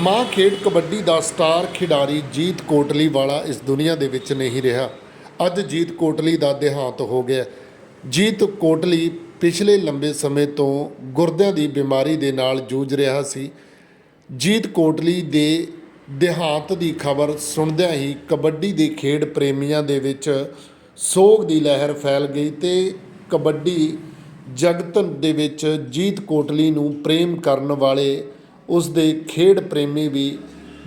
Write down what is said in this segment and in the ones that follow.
ਮਾਂ ਖੇਡ ਕਬੱਡੀ ਦਾ ਸਟਾਰ ਖਿਡਾਰੀ ਜੀਤ ਕੋਟਲੀ ਵਾਲਾ ਇਸ ਦੁਨੀਆ ਦੇ ਵਿੱਚ ਨਹੀਂ ਰਿਹਾ। ਅੱਜ ਜੀਤ ਕੋਟਲੀ ਦਾ ਦੇਹਾਂਤ ਹੋ ਗਿਆ। ਜੀਤ ਕੋਟਲੀ ਪਿਛਲੇ ਲੰਬੇ ਸਮੇਂ ਤੋਂ ਗੁਰਦਿਆਂ ਦੀ ਬਿਮਾਰੀ ਦੇ ਨਾਲ ਜੂਝ ਰਿਹਾ ਸੀ। ਜੀਤ ਕੋਟਲੀ ਦੇ ਦੇਹਾਂਤ ਦੀ ਖਬਰ ਸੁਣਦਿਆਂ ਹੀ ਕਬੱਡੀ ਦੇ ਖੇਡ ਪ੍ਰੇਮੀਆਂ ਦੇ ਵਿੱਚ ਸੋਗ ਦੀ ਲਹਿਰ ਫੈਲ ਗਈ ਤੇ ਕਬੱਡੀ ਜਗਤ ਦੇ ਵਿੱਚ ਜੀਤ ਕੋਟਲੀ ਨੂੰ ਪ੍ਰੇਮ ਕਰਨ ਵਾਲੇ ਉਸ ਦੇ ਖੇਡ ਪ੍ਰੇਮੀ ਵੀ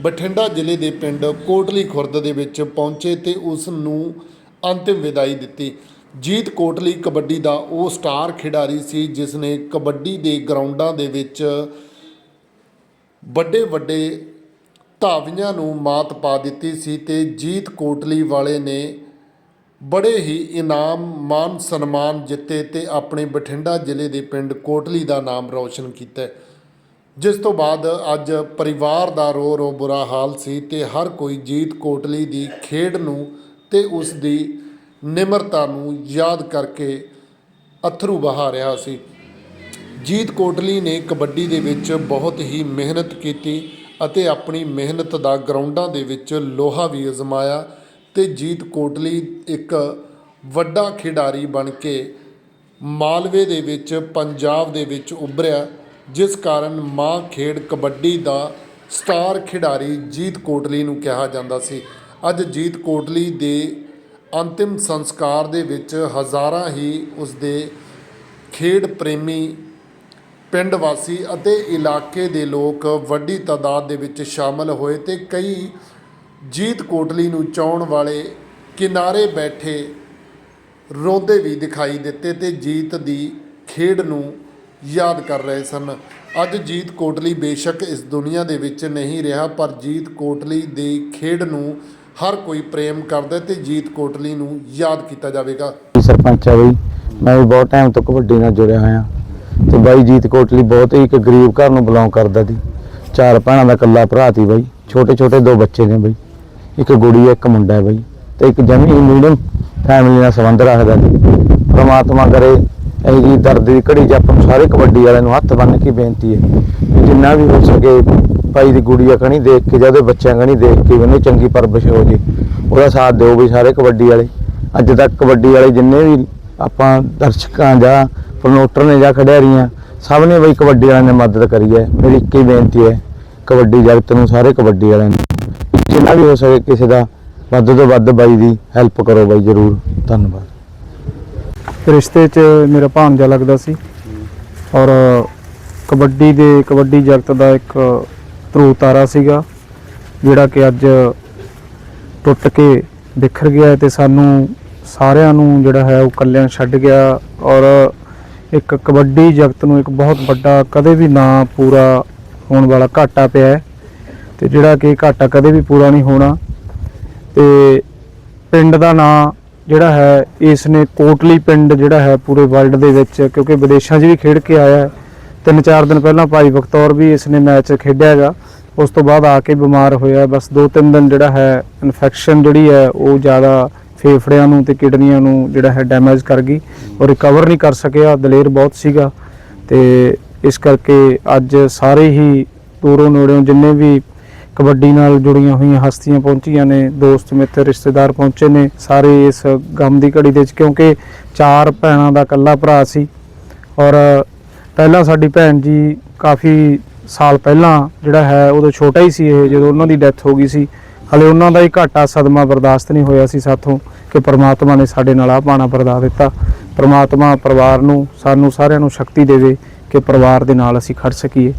ਬਠਿੰਡਾ ਜ਼ਿਲ੍ਹੇ ਦੇ ਪਿੰਡ ਕੋਟਲੀ ਖੁਰਦ ਦੇ ਵਿੱਚ ਪਹੁੰਚੇ ਤੇ ਉਸ ਨੂੰ ਅੰਤਿਮ ਵਿਦਾਈ ਦਿੱਤੀ। ਜੀਤ ਕੋਟਲੀ ਕਬੱਡੀ ਦਾ ਉਹ ਸਟਾਰ ਖਿਡਾਰੀ ਸੀ ਜਿਸ ਨੇ ਕਬੱਡੀ ਦੇ ਗਰਾਊਂਡਾਂ ਦੇ ਵਿੱਚ ਵੱਡੇ ਵੱਡੇ ਧਾਵੀਆਂ ਨੂੰ ਮਾਤ ਪਾ ਦਿੱਤੀ ਸੀ ਤੇ ਜੀਤ ਕੋਟਲੀ ਵਾਲੇ ਨੇ ਬੜੇ ਹੀ ਇਨਾਮ ਮਾਨ ਸਨਮਾਨ ਜਿੱਤੇ ਤੇ ਆਪਣੇ ਬਠਿੰਡਾ ਜ਼ਿਲ੍ਹੇ ਦੇ ਪਿੰਡ ਕੋਟਲੀ ਦਾ ਨਾਮ ਰੌਸ਼ਨ ਕੀਤਾ। ਜਿਸ ਤੋਂ ਬਾਅਦ ਅੱਜ ਪਰਿਵਾਰ ਦਾ ਰੋ ਰੋ ਬੁਰਾ ਹਾਲ ਸੀ ਤੇ ਹਰ ਕੋਈ ਜੀਤ ਕੋਟਲੀ ਦੀ ਖੇਡ ਨੂੰ ਤੇ ਉਸ ਦੀ ਨਿਮਰਤਾ ਨੂੰ ਯਾਦ ਕਰਕੇ ਅਥਰੂ ਵਹਾ ਰਿਹਾ ਸੀ। ਜੀਤ ਕੋਟਲੀ ਨੇ ਕਬੱਡੀ ਦੇ ਵਿੱਚ ਬਹੁਤ ਹੀ ਮਿਹਨਤ ਕੀਤੀ ਅਤੇ ਆਪਣੀ ਮਿਹਨਤ ਦਾ ਗਰਾਊਂਡਾਂ ਦੇ ਵਿੱਚ ਲੋਹਾ ਵੀ ਅਜ਼ਮਾਇਆ ਤੇ ਜੀਤ ਕੋਟਲੀ ਇੱਕ ਵੱਡਾ ਖਿਡਾਰੀ ਬਣ ਕੇ ਮਾਲਵੇ ਦੇ ਵਿੱਚ, ਪੰਜਾਬ ਦੇ ਵਿੱਚ ਉੱਭਰਿਆ ਜਿਸ ਕਾਰਨ ਮਾਂ ਖੇਡ ਕਬੱਡੀ ਦਾ ਸਟਾਰ ਖਿਡਾਰੀ ਜੀਤ ਕੋਟਲੀ ਨੂੰ ਕਿਹਾ ਜਾਂਦਾ ਸੀ। ਅੱਜ ਜੀਤ ਕੋਟਲੀ ਦੇ ਅੰਤਿਮ ਸੰਸਕਾਰ ਦੇ ਵਿੱਚ ਹਜ਼ਾਰਾਂ ਹੀ ਉਸ ਦੇ ਖੇਡ ਪ੍ਰੇਮੀ, ਪਿੰਡ ਵਾਸੀ ਅਤੇ ਇਲਾਕੇ ਦੇ ਲੋਕ ਵੱਡੀ ਤਾਦਾਦ ਦੇ ਵਿੱਚ ਸ਼ਾਮਲ ਹੋਏ ਤੇ ਕਈ ਜੀਤ ਕੋਟਲੀ ਨੂੰ ਚਾਹਣ ਵਾਲੇ ਕਿਨਾਰੇ ਬੈਠੇ ਰੋਂਦੇ ਵੀ ਦਿਖਾਈ ਦਿੱਤੇ ਤੇ ਜੀਤ ਦੀ ਖੇਡ ਨੂੰ ਯਾਦ ਕਰ ਰਹੇ ਸਨ। ਅੱਜ ਜੀਤ ਕੋਟਲੀ ਬੇਸ਼ੱਕ ਇਸ ਦੁਨੀਆ ਦੇ ਵਿੱਚ ਨਹੀਂ ਰਿਹਾ, ਪਰ ਜੀਤ ਕੋਟਲੀ ਦੀ ਖੇਡ ਨੂੰ ਹਰ ਕੋਈ ਪ੍ਰੇਮ ਕਰਦਾ ਹੈ ਤੇ ਜੀਤ ਕੋਟਲੀ ਨੂੰ ਯਾਦ ਕੀਤਾ ਜਾਵੇਗਾ। ਸਰਪੰਚ ਆ ਬਈ, ਮੈਂ ਵੀ ਬਹੁਤ ਟਾਈਮ ਤੋਂ ਕਬੱਡੀ ਨਾਲ ਜੁੜਿਆ ਹੋਇਆ। ਤੇ ਬਾਈ ਜੀਤ ਕੋਟਲੀ ਬਹੁਤ ਹੀ ਇੱਕ ਗਰੀਬ ਘਰ ਨੂੰ ਬਿਲੋਂਗ ਕਰਦਾ ਸੀ। ਚਾਰ ਭੈਣਾਂ ਦਾ ਇਕੱਲਾ ਭਰਾ ਸੀ ਬਾਈ। ਛੋਟੇ ਛੋਟੇ ਦੋ ਬੱਚੇ ਨੇ ਬਾਈ। ਇੱਕ ਗੁੜੀ ਹੈ ਇੱਕ ਮੁੰਡਾ ਹੈ ਬਾਈ। ਤੇ ਇੱਕ ਜਮੀ ਮੀਡੀਅਮ ਫੈਮਿਲੀ ਨਾਲ ਸੰਬੰਧ ਰੱਖਦਾ ਸੀ। ਪ੍ਰਮਾਤਮਾ ਕਰੇ ਇਹ ਜੀ ਦਰਦ ਦੀ ਘੜੀ 'ਚ ਆਪਾਂ ਨੂੰ ਸਾਰੇ ਕਬੱਡੀ ਵਾਲਿਆਂ ਨੂੰ ਹੱਥ ਬੰਨ੍ਹ ਕੇ ਬੇਨਤੀ ਹੈ ਵੀ ਜਿੰਨਾ ਵੀ ਹੋ ਸਕੇ ਭਾਈ ਦੀ ਗੁੜੀਆ ਕਣੀ ਦੇਖ ਕੇ ਜਾਂ ਉਹਦੇ ਬੱਚਿਆਂ ਕਣੀ ਦੇਖ ਕੇ ਵੀ ਉਹਨੇ ਚੰਗੀ ਪਰਵਰਿਸ਼ ਹੋ ਜੇ, ਉਹਦਾ ਸਾਥ ਦਿਓ ਵੀ ਸਾਰੇ ਕਬੱਡੀ ਵਾਲੇ। ਅੱਜ ਤੱਕ ਕਬੱਡੀ ਵਾਲੇ ਜਿੰਨੇ ਵੀ ਆਪਾਂ ਦਰਸ਼ਕਾਂ ਜਾਂ ਪ੍ਰਮੋਟਰ ਨੇ ਜਾਂ ਖਿਡਾਰੀਆਂ, ਸਭ ਨੇ ਬਈ ਕਬੱਡੀ ਵਾਲਿਆਂ ਨੇ ਮਦਦ ਕਰੀ ਹੈ। ਮੇਰੀ ਇੱਕ ਹੀ ਬੇਨਤੀ ਹੈ, ਕਬੱਡੀ ਜਗਤ ਨੂੰ ਸਾਰੇ ਕਬੱਡੀ ਵਾਲਿਆਂ ਨੂੰ। ਜਿੰਨਾ ਵੀ ਹੋ ਸਕੇ ਕਿਸੇ ਦਾ ਵੱਧ ਤੋਂ ਵੱਧ ਬਾਈ ਦੀ ਹੈਲਪ ਕਰੋ ਬਾਈ, ਜਰੂਰ। ਧੰਨਵਾਦ। ਰਿਸ਼ਤੇ 'ਚ ਮੇਰਾ ਭਾਣਜਾ ਲੱਗਦਾ ਸੀ। ਔਰ ਕਬੱਡੀ ਦੇ, ਕਬੱਡੀ ਜਗਤ ਦਾ ਇੱਕ ਧਰੂ ਤਾਰਾ ਸੀਗਾ, ਜਿਹੜਾ ਕਿ ਅੱਜ ਟੁੱਟ ਕੇ ਬਿਖਰ ਗਿਆ ਹੈ ਤੇ ਸਾਨੂੰ ਸਾਰਿਆਂ ਨੂੰ ਜਿਹੜਾ ਹੈ ਉਹ ਇਕੱਲਿਆਂ ਛੱਡ ਗਿਆ। ਔਰ ਇੱਕ ਕਬੱਡੀ ਜਗਤ ਨੂੰ ਇੱਕ ਬਹੁਤ ਵੱਡਾ ਕਦੇ ਵੀ ਨਾ ਪੂਰਾ ਹੋਣ ਵਾਲਾ ਘਾਟਾ ਪਿਆ ਹੈ। ਤੇ ਜਿਹੜਾ ਕਿ ਘਾਟਾ ਕਦੇ ਵੀ ਪੂਰਾ ਨਹੀਂ ਹੋਣਾ। ਤੇ ਪਿੰਡ ਦਾ ਨਾਂ ਜਿਹੜਾ ਹੈ ਇਸ ਨੇ ਕੋਟਲੀ ਪਿੰਡ ਜਿਹੜਾ ਹੈ ਪੂਰੇ ਵਰਲਡ ਦੇ ਵਿੱਚ, ਕਿਉਂਕਿ ਵਿਦੇਸ਼ਾਂ 'ਚ ਵੀ ਖੇਡ ਕੇ ਆਇਆ ਤਿੰਨ ਚਾਰ ਦਿਨ ਪਹਿਲਾਂ ਭਾਈ ਬਖਤੌਰ ਵੀ ਇਸ ਨੇ ਮੈਚ ਖੇਡਿਆ ਹੈਗਾ। ਉਸ ਤੋਂ ਬਾਅਦ ਆ ਕੇ ਬਿਮਾਰ ਹੋਇਆ ਬਸ ਦੋ ਤਿੰਨ ਦਿਨ ਜਿਹੜਾ ਹੈ ਇਨਫੈਕਸ਼ਨ ਜਿਹੜੀ ਹੈ, ਉਹ ਜ਼ਿਆਦਾ ਫੇਫੜਿਆਂ ਨੂੰ ਤੇ ਕਿਡਨੀਆਂ ਨੂੰ ਜਿਹੜਾ ਹੈ ਡੈਮੇਜ ਕਰ ਗਈ ਔਰ ਰਿਕਵਰ ਨਹੀਂ ਕਰ ਸਕਿਆ। ਦਲੇਰ ਬਹੁਤ ਸੀਗਾ ਤੇ ਇਸ ਕਰਕੇ ਅੱਜ ਸਾਰੇ ਹੀ ਦੂਰੋਂ ਨੇੜਿਓਂ ਜਿੰਨੇ ਵੀ ਕਬੱਡੀ ਨਾਲ ਜੁੜੀਆਂ ਹੋਈਆਂ ਹਸਤੀਆਂ ਪਹੁੰਚੀਆਂ ਨੇ, ਦੋਸਤ, ਮਿੱਤਰ, ਰਿਸ਼ਤੇਦਾਰ ਪਹੁੰਚੇ ਨੇ ਸਾਰੇ ਇਸ ਗਮ ਦੀ ਘੜੀ ਦੇ ਵਿੱਚ, ਕਿਉਂਕਿ ਚਾਰ ਭੈਣਾਂ ਦਾ ਇਕੱਲਾ ਭਰਾ ਸੀ ਔਰ ਪਹਿਲਾਂ ਸਾਡੀ ਭੈਣ ਜੀ ਕਾਫੀ ਸਾਲ ਪਹਿਲਾਂ ਜਿਹੜਾ ਹੈ, ਉਦੋਂ ਛੋਟਾ ਹੀ ਸੀ ਇਹ, ਜਦੋਂ ਉਹਨਾਂ ਦੀ ਡੈਥ ਹੋ ਗਈ ਸੀ। ਹਲੇ ਉਹਨਾਂ ਦਾ ਹੀ ਘਾਟਾ ਸਦਮਾ ਬਰਦਾਸ਼ਤ ਨਹੀਂ ਹੋਇਆ ਸੀ ਸਾਥੋਂ ਕਿ ਪ੍ਰਮਾਤਮਾ ਨੇ ਸਾਡੇ ਨਾਲ ਆ ਪਾਣਾ ਵਰਦਾ ਦਿੱਤਾ। ਪ੍ਰਮਾਤਮਾ ਪਰਿਵਾਰ ਨੂੰ, ਸਾਨੂੰ ਸਾਰਿਆਂ ਨੂੰ ਸ਼ਕਤੀ ਦੇਵੇ ਕਿ ਪਰਿਵਾਰ ਦੇ ਨਾਲ ਅਸੀਂ ਖੜ ਸਕੀਏ।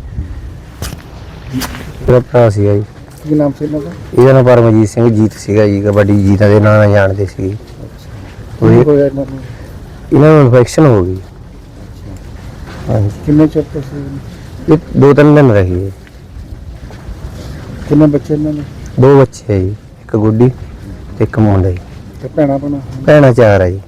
ਮੇਰਾ ਭਰਾ ਸੀਗਾ ਜੀ। ਕੀ ਨਾਮ ਸੀ ਇਹਨਾਂ ਦਾ? ਇਹਦਾ ਨਾਮ ਪਰਮਜੀਤ ਸਿੰਘ ਜੀਤ ਸੀਗਾ ਜੀ ਕਬੱਡੀ ਜੀਤਾਂ ਦੇ ਨਾਂ ਨਾਲ ਜਾਣਦੇ ਸੀ ਉਹ ਹੋਇਆ ਇਹਨਾਂ ਨੂੰ ਇਹਨਾਂ ਨੂੰ ਇਨਫੈਕਸ਼ਨ ਹੋ ਗਈ। ਹਾਂਜੀ। ਕਿੰਨੇ ਚਿਰ ਤੋਂ ਸੀ ਇਹ ਦੋ ਤਿੰਨ ਦਿਨ ਰਹੀ ਹੈ ਕਿੰਨੇ ਬੱਚੇ ਇਹਨਾਂ ਨੇ ਦੋ ਬੱਚੇ ਹੈ ਜੀ ਇੱਕ ਗੁੱਡੀ ਤੇ ਇੱਕ ਮੁੰਡਾ ਜੀ। ਤੇ ਭੈਣਾਂ ਭੈਣਾਂ? ਭੈਣਾਂ ਚਾਰ ਹੈ ਜੀ।